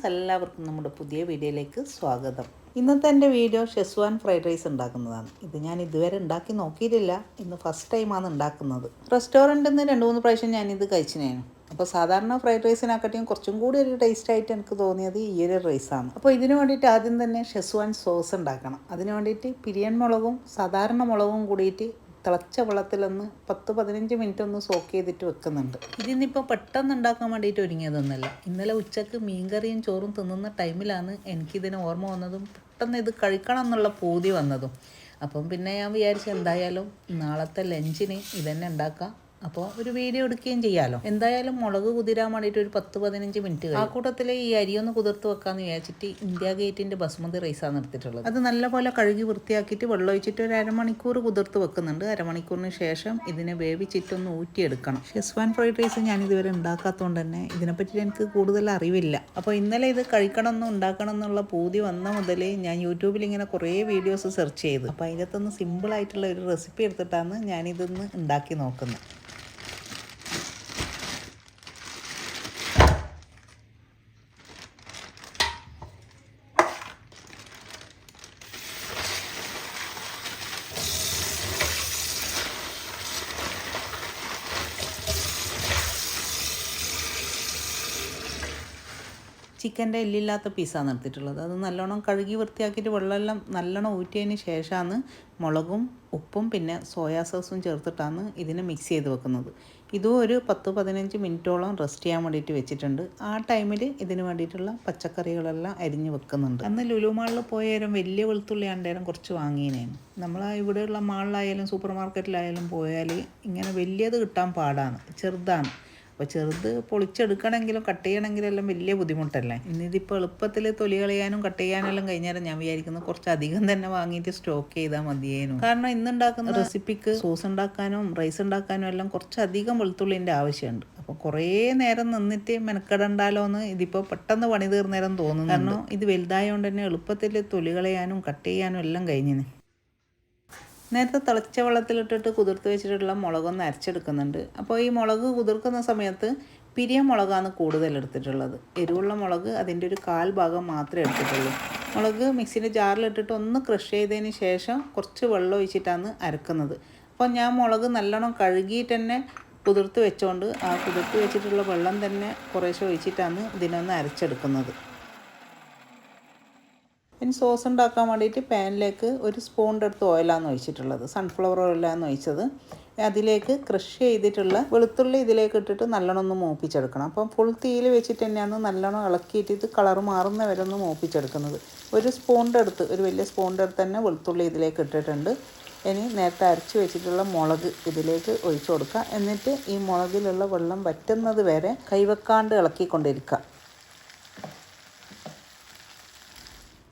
Friends എല്ലാവർക്കും നമ്മുടെ പുതിയ വീഡിയോയിലേക്ക് സ്വാഗതം. ഇന്നത്തെ എന്റെ വീഡിയോ ഷെസ്വാൻ ഫ്രൈഡ് റൈസ് ഉണ്ടാക്കുന്നതാണ്. ഇത് ഞാൻ ഇതുവരെ ഉണ്ടാക്കി നോക്കിയിട്ടില്ല. ഇന്ന് ഫസ്റ്റ് ടൈമാണ് ഉണ്ടാക്കുന്നത്. റെസ്റ്റോറന്റിൽ നിന്ന് രണ്ട് മൂന്ന് പ്രാവശ്യം ഞാനിത് കഴിച്ചിനായിരുന്നു അപ്പോൾ സാധാരണ ഫ്രൈഡ് റൈസിനെക്കാട്ടിയും കുറച്ചും കൂടി ഒരു ടേസ്റ്റ് ആയിട്ട് എനിക്ക് തോന്നിയത് ഈ ഒരു റൈസാണ് അപ്പോൾ ഇതിന് വേണ്ടിയിട്ട് ആദ്യം തന്നെ ഷെസ്വാൻ സോസ് ഉണ്ടാക്കണം. അതിന് വേണ്ടിയിട്ട് പിരിയൻ മുളകും സാധാരണ മുളകും കൂടിയിട്ട് തിളച്ച വെള്ളത്തിലൊന്ന് പത്ത് പതിനഞ്ച് മിനിറ്റ് ഒന്ന് സോക്ക് ചെയ്തിട്ട് വെക്കുന്നുണ്ട്. ഇതിന്നിപ്പോൾ പെട്ടെന്ന് ഉണ്ടാക്കാൻ വേണ്ടിയിട്ട് ഒരുങ്ങിയതൊന്നുമല്ല. ഇന്നലെ ഉച്ചയ്ക്ക് മീൻകറിയും ചോറും തിന്നുന്ന ടൈമിലാണ് എനിക്കിതിന് ഓർമ്മ വന്നതും പെട്ടെന്ന് ഇത് കഴിക്കണം എന്നുള്ള പൂതി വന്നതും. അപ്പം പിന്നെ ഞാൻ വിചാരിച്ചു എന്തായാലും നാളത്തെ ലഞ്ചിന് ഇതന്നെ ഉണ്ടാക്കാം. അപ്പോൾ ഒരു വീഡിയോ എടുക്കുകയും ചെയ്യാമല്ലോ എന്തായാലും മുളക് കുതിരാൻ വേണ്ടിയിട്ട് ഒരു പത്ത് പതിനഞ്ച് മിനിറ്റ് ആ കൂട്ടത്തിൽ ഈ അരി ഒന്ന് കുതിർത്ത് വെക്കാമെന്ന് വിചാരിച്ചിട്ട് ഇന്ത്യ ഗേറ്റിന്റെ ബസ്മതി റൈസാണ് എടുത്തിട്ടുള്ളത്. അത് നല്ലപോലെ കഴുകി വൃത്തിയാക്കിയിട്ട് വെള്ളം ഒഴിച്ചിട്ട് ഒരു അരമണിക്കൂർ കുതിർത്ത് വെക്കുന്നുണ്ട്. അരമണിക്കൂറിന് ശേഷം ഇതിനെ വേവിച്ചിട്ടൊന്ന് ഊറ്റിയെടുക്കണം. ഷെസ്വാൻ ഫ്രൈഡ് റൈസ് ഞാൻ ഇതുവരെ ഉണ്ടാക്കാത്തതുകൊണ്ട് തന്നെ ഇതിനെപ്പറ്റി എനിക്ക് കൂടുതൽ അറിവില്ല. അപ്പോൾ ഇന്നലെ ഇത് കഴിക്കണം എന്നും ഉണ്ടാക്കണം എന്നുള്ള പൂതി വന്ന മുതൽ ഞാൻ യൂട്യൂബിൽ ഇങ്ങനെ കുറേ വീഡിയോസ് സെർച്ച് ചെയ്തു. അപ്പോൾ അതിനകത്തൊന്ന് സിമ്പിളായിട്ടുള്ള ഒരു റെസിപ്പി എടുത്തിട്ടാണ് ഞാനിതൊന്ന് ഉണ്ടാക്കി നോക്കുന്നത്. ചിക്കന്റെ എല്ലില്ലാത്ത പീസാണ് എടുത്തിട്ടുള്ളത്. അത് നല്ലോണം കഴുകി വൃത്തിയാക്കിയിട്ട് വെള്ളമെല്ലാം നല്ലോണം ഊറ്റിയതിന് ശേഷമാണ് മുളകും ഉപ്പും പിന്നെ സോയാ സോസും ചേർത്തിട്ടാണ് ഇതിനെ മിക്സ് ചെയ്ത് വെക്കുന്നത്. ഇതും ഒരു പത്ത് പതിനഞ്ച് മിനിറ്റോളം റെസ്റ്റ് ചെയ്യാൻ വേണ്ടിയിട്ട് വെച്ചിട്ടുണ്ട്. ആ ടൈമിൽ ഇതിന് വേണ്ടിയിട്ടുള്ള പച്ചക്കറികളെല്ലാം അരിഞ്ഞ് വെക്കുന്നുണ്ട്. അന്ന് ലുലുമാളിൽ പോയാലും വലിയ വെളുത്തുള്ളി ആണ്ടേരം കുറച്ച് വാങ്ങിയതിനാണ് നമ്മൾ ഇവിടെയുള്ള മാളിലായാലും സൂപ്പർ മാർക്കറ്റിലായാലും പോയാൽ ഇങ്ങനെ വലിയത് കിട്ടാൻ പാടാണ് ചെറുതാണ്. അപ്പോൾ ചെറുത് പൊളിച്ചെടുക്കണമെങ്കിലും കട്ട് ചെയ്യണമെങ്കിലും എല്ലാം വലിയ ബുദ്ധിമുട്ടല്ലേ? ഇന്നിതിപ്പോൾ എളുപ്പത്തിൽ തൊലി കളയാനും കട്ട് ചെയ്യാനെല്ലാം കഴിഞ്ഞാലും ഞാൻ വിചാരിക്കുന്നത് കുറച്ച് അധികം തന്നെ വാങ്ങിയിട്ട് സ്റ്റോക്ക് ചെയ്താൽ മതിയേനു. കാരണം ഇന്നുണ്ടാക്കുന്ന റെസിപ്പിക്ക് സോസ് ഉണ്ടാക്കാനും റൈസ് ഉണ്ടാക്കാനും എല്ലാം കുറച്ചധികം വെളുത്തുള്ളിന്റെ ആവശ്യമുണ്ട്. അപ്പോൾ കുറേ നേരം നിന്നിട്ട് മെനക്കെടണ്ടാലോ എന്ന് ഇതിപ്പോൾ പെട്ടെന്ന് പണി തീർന്നേരം തോന്നുന്നു കാരണം ഇത് വലുതായതുകൊണ്ട് തന്നെ എളുപ്പത്തിൽ തൊലി കളയാനും കട്ട് ചെയ്യാനും എല്ലാം കഴിഞ്ഞിന്. നേരത്തെ തിളച്ച വെള്ളത്തിലിട്ടിട്ട് കുതിർത്ത് വെച്ചിട്ടുള്ള മുളകൊന്ന് അരച്ചെടുക്കുന്നുണ്ട്. അപ്പോൾ ഈ മുളക് കുതിർക്കുന്ന സമയത്ത് പിരിയ മുളകാണ് കൂടുതൽ എടുത്തിട്ടുള്ളത്. എരിവുള്ള മുളക് അതിന്റെ ഒരു കാൽ ഭാഗം മാത്രമേ എടുത്തിട്ടുള്ളൂ. മുളക് മിക്സിന്റെ ജാറിലിട്ടിട്ട് ഒന്ന് ക്രഷ് ചെയ്തതിന് ശേഷം കുറച്ച് വെള്ളം ഒഴിച്ചിട്ടാണ് അരക്കുന്നത്. അപ്പോൾ ഞാൻ മുളക് നല്ലോണം കഴുകിയിട്ട് തന്നെ കുതിർത്ത് വെച്ചുകൊണ്ട് ആ കുതിർത്ത് വെച്ചിട്ടുള്ള വെള്ളം തന്നെ കുറേശ്ശെ ഒഴിച്ചിട്ടാണ് ഇതിനൊന്ന് അരച്ചെടുക്കുന്നത്. ഇനി സോസ് ഉണ്ടാക്കാൻ വേണ്ടിയിട്ട് പാനിലേക്ക് ഒരു സ്പൂണിന്റെ അടുത്ത് ഓയിലാണ് ഒഴിച്ചിട്ടുള്ളത്. സൺഫ്ലവർ ഓയിലാണ് ഒഴിച്ചത്. അതിലേക്ക് ക്രഷ് ചെയ്തിട്ടുള്ള വെളുത്തുള്ളി ഇതിലേക്ക് ഇട്ടിട്ട് നല്ലോണം ഒന്ന് മൂപ്പിച്ചെടുക്കണം. അപ്പം ഫുൾ തീയിൽ വെച്ചിട്ട് തന്നെയാണ് നല്ലോണം ഇളക്കിയിട്ട് ഇത് കളർ മാറുന്ന വരെ ഒന്ന് മൂപ്പിച്ചെടുക്കുന്നത്. ഒരു സ്പൂണിന്റെ അടുത്ത് ഒരു വലിയ സ്പൂണിന്റെ അടുത്ത് തന്നെ വെളുത്തുള്ളി ഇതിലേക്ക് ഇട്ടിട്ടുണ്ട്. ഇനി നേരത്തെ അരച്ച് വെച്ചിട്ടുള്ള മുളക് ഇതിലേക്ക് ഒഴിച്ചു കൊടുക്കുക. എന്നിട്ട് ഈ മുളകിലുള്ള വെള്ളം വറ്റുന്നത് വരെ കൈവെക്കാണ്ട് ഇളക്കിക്കൊണ്ടിരിക്കുക.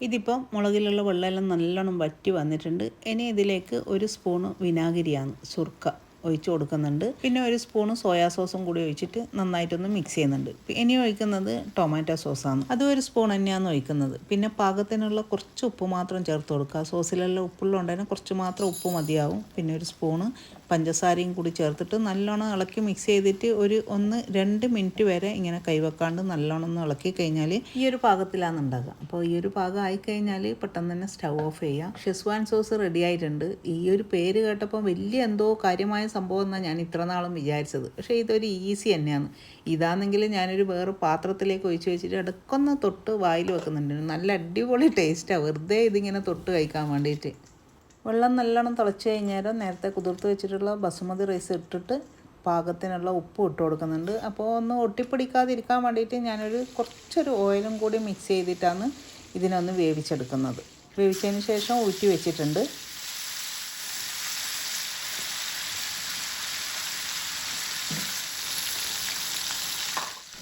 ഇതിപ്പം മുളകിലുള്ള വെള്ളമെല്ലാം നല്ലോണം വറ്റി വന്നിട്ടുണ്ട്. ഇനി ഇതിലേക്ക് ഒരു സ്പൂണ് വിനാഗിരിയാണ് സുർക്ക ഒഴിച്ച് കൊടുക്കുന്നുണ്ട്. പിന്നെ ഒരു സ്പൂണ് സോയാ സോസും കൂടി ഒഴിച്ചിട്ട് നന്നായിട്ടൊന്ന് മിക്സ് ചെയ്യുന്നുണ്ട്. ഇനി ഒഴിക്കുന്നത് ടൊമാറ്റോ സോസാണ്. അതും ഒരു സ്പൂൺ തന്നെയാണ് ഒഴിക്കുന്നത്. പിന്നെ പാകത്തിനുള്ള കുറച്ച് ഉപ്പ് മാത്രം ചേർത്ത് കൊടുക്കുക. സോസിലെല്ലാം ഉപ്പുള്ളതുകൊണ്ട് തന്നെ കുറച്ച് മാത്രം ഉപ്പ് മതിയാവും. പിന്നെ ഒരു സ്പൂണ് പഞ്ചസാരയും കൂടി ചേർത്തിട്ട് നല്ലോണം ഇളക്കി മിക്സ് ചെയ്തിട്ട് ഒരു ഒന്ന് രണ്ട് മിനിറ്റ് വരെ ഇങ്ങനെ കൈവെക്കാണ്ട് നല്ലോണം ഒന്ന് ഇളക്കി കഴിഞ്ഞാൽ ഈ ഒരു പാകത്തിലാണ് ഉണ്ടാക്കുക അപ്പോൾ ഈ ഒരു പാകം ആയിക്കഴിഞ്ഞാൽ പെട്ടെന്ന് തന്നെ സ്റ്റൗ ഓഫ് ചെയ്യുക. ഷെസ്വാൻ സോസ് റെഡി ആയിട്ടുണ്ട്. ഈ ഒരു പേര് കേട്ടപ്പോൾ വലിയ എന്തോ കാര്യമായ സംഭവം എന്നാണ് ഞാൻ ഇത്ര നാളും വിചാരിച്ചത്. പക്ഷേ ഇതൊരു ഈസി തന്നെയാണ്. ഇതാണെങ്കിൽ ഞാനൊരു വേറെ പാത്രത്തിലേക്ക് ഒഴിച്ച് വെച്ചിട്ട് ഇടക്കൊന്ന് തൊട്ട് വായിൽ വെക്കുന്നുണ്ട്. നല്ല അടിപൊളി ടേസ്റ്റാണ് വെറുതെ ഇതിങ്ങനെ തൊട്ട് കഴിക്കാൻ വേണ്ടിയിട്ട് വെള്ളം നല്ലോണം തിളച്ച് കഴിഞ്ഞാൽ നേരത്തെ കുതിർത്ത് വെച്ചിട്ടുള്ള ബസുമതി റൈസ് ഇട്ടിട്ട് പാകത്തിനുള്ള ഉപ്പ് ഇട്ട് കൊടുക്കുന്നുണ്ട്. അപ്പോൾ ഒന്ന് ഒട്ടിപ്പിടിക്കാതിരിക്കാൻ വേണ്ടിയിട്ട് ഞാനൊരു കുറച്ചൊരു ഓയിലും കൂടി മിക്സ് ചെയ്തിട്ടാണ് ഇതിനൊന്ന് വേവിച്ചെടുക്കുന്നത്. വേവിച്ചതിന് ശേഷം ഊറ്റി വെച്ചിട്ടുണ്ട്.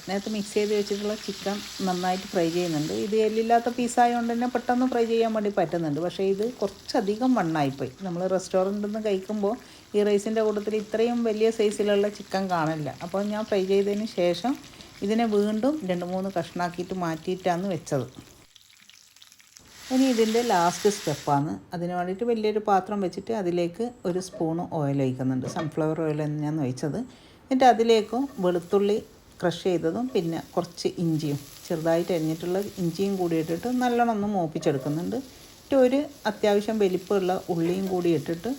നേരത്തെ മിക്സ് ചെയ്ത് വെച്ചിട്ടുള്ള ചിക്കൻ നന്നായിട്ട് ഫ്രൈ ചെയ്യുന്നുണ്ട്. ഇത് എല്ലില്ലാത്ത പീസായതുകൊണ്ട് തന്നെ പെട്ടെന്ന് ഫ്രൈ ചെയ്യാൻ വേണ്ടി പറ്റുന്നുണ്ട്. പക്ഷേ ഇത് കുറച്ചധികം മണ്ണായിപ്പോയി. നമ്മൾ റെസ്റ്റോറന്റിൽ നിന്ന് കഴിക്കുമ്പോൾ ഈ റൈസിന്റെ കൂട്ടത്തിൽ ഇത്രയും വലിയ സൈസിലുള്ള ചിക്കൻ കാണില്ല. അപ്പോൾ ഞാൻ ഫ്രൈ ചെയ്തതിന് ശേഷം ഇതിനെ വീണ്ടും രണ്ട് മൂന്ന് കഷ്ണാക്കിയിട്ട് മാറ്റിയിട്ടാണ് വെച്ചത്. ഇനി ഇതിന്റെ ലാസ്റ്റ് സ്റ്റെപ്പാണ് അതിന് വേണ്ടിയിട്ട് വലിയൊരു പാത്രം വെച്ചിട്ട് അതിലേക്ക് ഒരു സ്പൂൺ ഓയിൽ ഒഴിക്കുന്നുണ്ട്. സൺഫ്ലവർ ഓയിൽ തന്നെയാണ് ഒഴിച്ചത്. എന്നിട്ട് അതിലേക്കും വെളുത്തുള്ളി ക്രഷ് ചെയ്തതും പിന്നെ കുറച്ച് ഇഞ്ചിയും. ചെറുതായിട്ട് അരിഞ്ഞിട്ടുള്ള ഇഞ്ചിയും കൂടി ഇട്ടിട്ട് നല്ലോണം ഒന്ന് മൂപ്പിച്ചെടുക്കുന്നുണ്ട്. എന്നിട്ട് ഒരു അത്യാവശ്യം വലിപ്പമുള്ള ഉള്ളിയും കൂടി ഇട്ടിട്ട്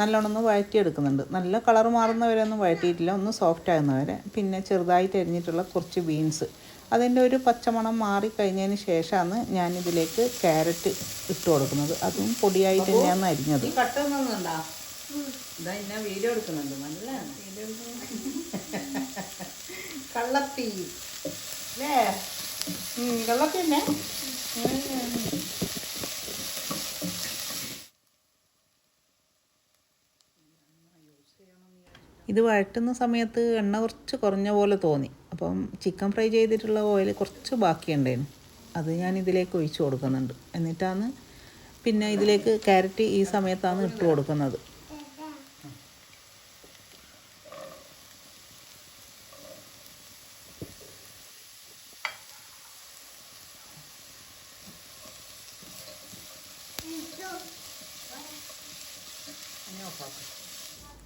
നല്ലോണം ഒന്ന് വഴറ്റിയെടുക്കുന്നുണ്ട്. നല്ല കളർ മാറുന്നവരെ ഒന്നും വഴറ്റിയിട്ടില്ല. ഒന്ന് സോഫ്റ്റ് ആകുന്നവരെ. പിന്നെ ചെറുതായിട്ട് അരിഞ്ഞിട്ടുള്ള കുറച്ച് ബീൻസ് അതിന്റെ ഒരു പച്ചമണം മാറി കഴിഞ്ഞതിന് ശേഷമാണ് ഞാനിതിലേക്ക് ക്യാരറ്റ് ഇട്ട് കൊടുക്കുന്നത്. അതും പൊടിയായിട്ട് തന്നെയാണ് അരിഞ്ഞത്. വീഡിയോ എടുക്കുന്നുണ്ട്. നല്ല വീഡിയോ കള്ളത്തി അല്ലേ കള്ളത്തി തന്നെ ഇത് വഴറ്റുന്ന സമയത്ത് എണ്ണ കുറച്ച് കുറഞ്ഞ പോലെ തോന്നി. അപ്പം ചിക്കൻ ഫ്രൈ ചെയ്തിട്ടുള്ള ഓയിൽ കുറച്ച് ബാക്കിയുണ്ടായിരുന്നു. അത് ഞാൻ ഇതിലേക്ക് ഒഴിച്ചു കൊടുക്കുന്നുണ്ട്. എന്നിട്ടാണ് പിന്നെ ഇതിലേക്ക് ക്യാരറ്റ് ഈ സമയത്താണ് ഇട്ട് കൊടുക്കുന്നത്.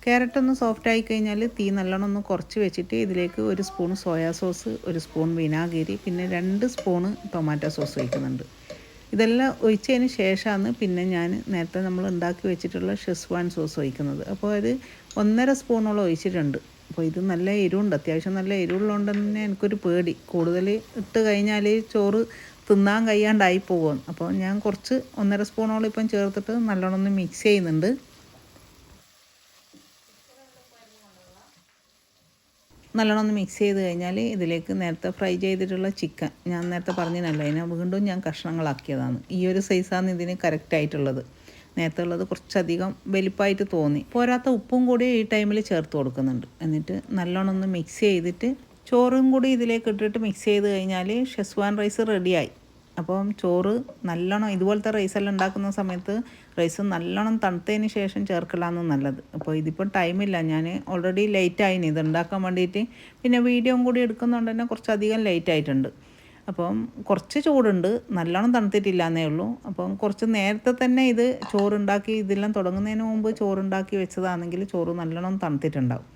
ക്യാരറ്റ് ഒന്ന് സോഫ്റ്റ് ആയി കഴിഞ്ഞാൽ തീ നല്ലോണം ഒന്ന് കുറച്ച് വെച്ചിട്ട് ഇതിലേക്ക് ഒരു സ്പൂൺ സോയാ സോസ് ഒരു സ്പൂൺ വിനാഗിരി പിന്നെ രണ്ട് സ്പൂണ് ടൊമാറ്റോ സോസ് ഒഴിക്കുന്നുണ്ട്. ഇതെല്ലാം ഒഴിച്ചതിന് ശേഷമാണ് പിന്നെ ഞാൻ നേരത്തെ നമ്മൾ ഉണ്ടാക്കി വെച്ചിട്ടുള്ള ഷെസ്വാൻ സോസ് ഒഴിക്കുന്നത്. അപ്പോൾ അത് ഒന്നര സ്പൂണോളം ഒഴിച്ചിട്ടുണ്ട്. അപ്പോൾ ഇത് നല്ല എരിവുണ്ട്. അത്യാവശ്യം നല്ല എരിവുള്ളതുകൊണ്ട് തന്നെ എനിക്കൊരു പേടി. കൂടുതൽ ഇട്ട് കഴിഞ്ഞാൽ ചോറ് തിന്നാൻ കഴിയാണ്ടായി പോകും. അപ്പോൾ ഞാൻ കുറച്ച് ഒന്നര സ്പൂണോളം ഇപ്പം ചേർത്തിട്ട് നല്ലോണം ഒന്ന് മിക്സ് ചെയ്യുന്നുണ്ട്. നല്ലോണം ഒന്ന് മിക്സ് ചെയ്ത് കഴിഞ്ഞാൽ ഇതിലേക്ക് നേരത്തെ ഫ്രൈ ചെയ്തിട്ടുള്ള ചിക്കൻ ഞാൻ നേരത്തെ പറഞ്ഞിനല്ലോ അതിനെ വീണ്ടും ഞാൻ കഷ്ണങ്ങളാക്കിയതാണ്. ഈ ഒരു സൈസാണ് ഇതിന് കറക്റ്റായിട്ടുള്ളത് നേരത്തെ ഉള്ളത് കുറച്ചധികം വലിപ്പമായിട്ട് തോന്നി. പോരാത്ത ഉപ്പും കൂടി ഈ ടൈമിൽ ചേർത്ത് കൊടുക്കുന്നുണ്ട്. എന്നിട്ട് നല്ലോണം ഒന്ന് മിക്സ് ചെയ്തിട്ട് ചോറും കൂടി ഇതിലേക്ക് ഇട്ടിട്ട് മിക്സ് ചെയ്ത് കഴിഞ്ഞാൽ ഷെസ്വാൻ റൈസ് റെഡിയായി അപ്പം ചോറ് നല്ലോണം ഇതുപോലത്തെ റൈസെല്ലാം ഉണ്ടാക്കുന്ന സമയത്ത് റൈസ് നല്ലോണം തണുത്തതിന് ശേഷം ചേർക്കലാന്ന് നല്ലത്. അപ്പോൾ ഇതിപ്പോൾ ടൈമില്ല ഞാൻ ഓൾറെഡി ലേറ്റ് ആയിന്. ഇത് ഉണ്ടാക്കാൻ വേണ്ടിയിട്ട് പിന്നെ വീഡിയോയും കൂടി എടുക്കുന്നതുകൊണ്ട് തന്നെ കുറച്ചധികം ലേറ്റ് ആയിട്ടുണ്ട്. അപ്പം കുറച്ച് ചൂടുണ്ട്. നല്ലോണം തണുത്തിട്ടില്ല എന്നേ ഉള്ളൂ. അപ്പം കുറച്ച് നേരത്തെ തന്നെ ഇത് ചോറുണ്ടാക്കി ഇതെല്ലാം തുടങ്ങുന്നതിന് മുമ്പ് ചോറുണ്ടാക്കി വെച്ചതാണെങ്കിൽ ചോറ് നല്ലോണം തണുത്തിട്ടുണ്ടാവും.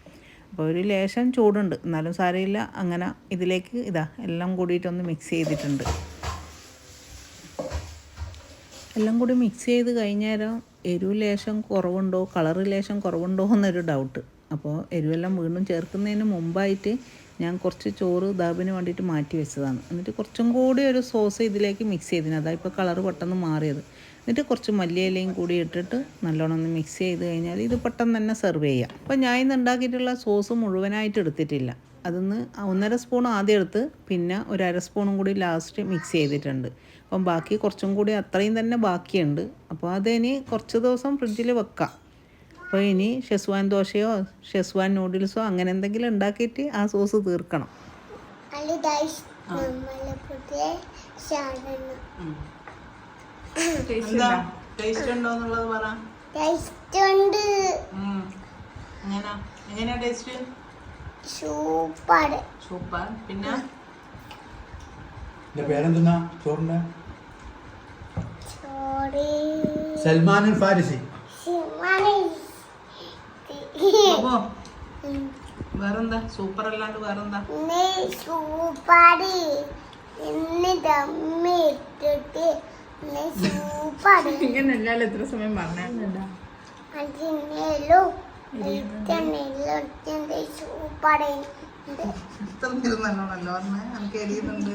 അപ്പോൾ ഒരു ലേശം ചൂടുണ്ട്. എന്നാലും സാരമില്ല. അങ്ങനെ ഇതിലേക്ക് ഇതാ എല്ലാം കൂടിയിട്ടൊന്ന് മിക്സ് ചെയ്തിട്ടുണ്ട്. എല്ലാം കൂടി മിക്സ് ചെയ്ത് കഴിഞ്ഞേരം എരിവ് ലേശം കുറവുണ്ടോ കളർ ലേശം കുറവുണ്ടോ എന്നൊരു ഡൗട്ട് അപ്പോൾ എരിവെല്ലാം വീണ്ടും ചേർക്കുന്നതിന് മുമ്പായിട്ട് ഞാൻ കുറച്ച് ചോറ് ദാബിന് വേണ്ടിയിട്ട് മാറ്റി വെച്ചതാണ്. എന്നിട്ട് കുറച്ചും കൂടി ഒരു സോസ് ഇതിലേക്ക് മിക്സ് ചെയ്തിന്. അതാ ഇപ്പോൾ കളറ് പെട്ടെന്ന് മാറിയത്. എന്നിട്ട് കുറച്ച് മല്ലിയിലയും കൂടി ഇട്ടിട്ട് നല്ലോണം ഒന്ന് മിക്സ് ചെയ്ത് കഴിഞ്ഞാൽ ഇത് പെട്ടെന്ന് തന്നെ സെർവ് ചെയ്യാം. അപ്പോൾ ഞാൻ ഇന്ന് ഉണ്ടാക്കിയിട്ടുള്ള സോസ് മുഴുവനായിട്ട് എടുത്തിട്ടില്ല. അതിന്ന് ഒന്നര സ്പൂൺ ആദ്യം എടുത്ത് പിന്നെ ഒരു അര സ്പൂണും കൂടി ലാസ്റ്റ് മിക്സ് ചെയ്തിട്ടുണ്ട്. അപ്പം ബാക്കി കുറച്ചും കൂടി അത്രയും തന്നെ ബാക്കിയുണ്ട്. അപ്പോൾ അതിനി കുറച്ച് ദിവസം ഫ്രിഡ്ജിൽ വെക്കാം. അപ്പോൾ ഇനി ഷെസ്വാൻ ദോശയോ ഷെസ്വാൻ നൂഡിൽസോ അങ്ങനെ എന്തെങ്കിലും ഉണ്ടാക്കിയിട്ട് ആ സോസ് തീർക്കണം. ഹലോ ഗൈസ് നമ്മളെ പുതിയ സാധനം. ടേസ്റ്റ് ഉണ്ടോ? എന്നുള്ളത് പറ. ടേസ്റ്റ് ഉണ്ട്. എങ്ങനെയാ എങ്ങനെയാ ടേസ്റ്റ് സൂപ്പർ സൂപ്പർ പിന്നെ? പേരെന്തെന്നാ? ചോറിന്റെ സൽമാൻ ഫാരിസി. വേറെന്താ സൂപ്പർ അല്ലാണ്ട് വേറെന്താ? നീ സൂപ്പർ ഇന്ന് ദമ്മി ഇട്ടിട്ട് നീ സൂപ്പർ ഇങ്ങനെയല്ലല്ലോ എത്ര സമയം ഇത്തനെല്ലോ സൂപ്പർ ഇത്ര ഇരുന്നല്ലോണല്ലോ പറഞ്ഞേ. എനിക്ക് എരിയുന്നുണ്ട്.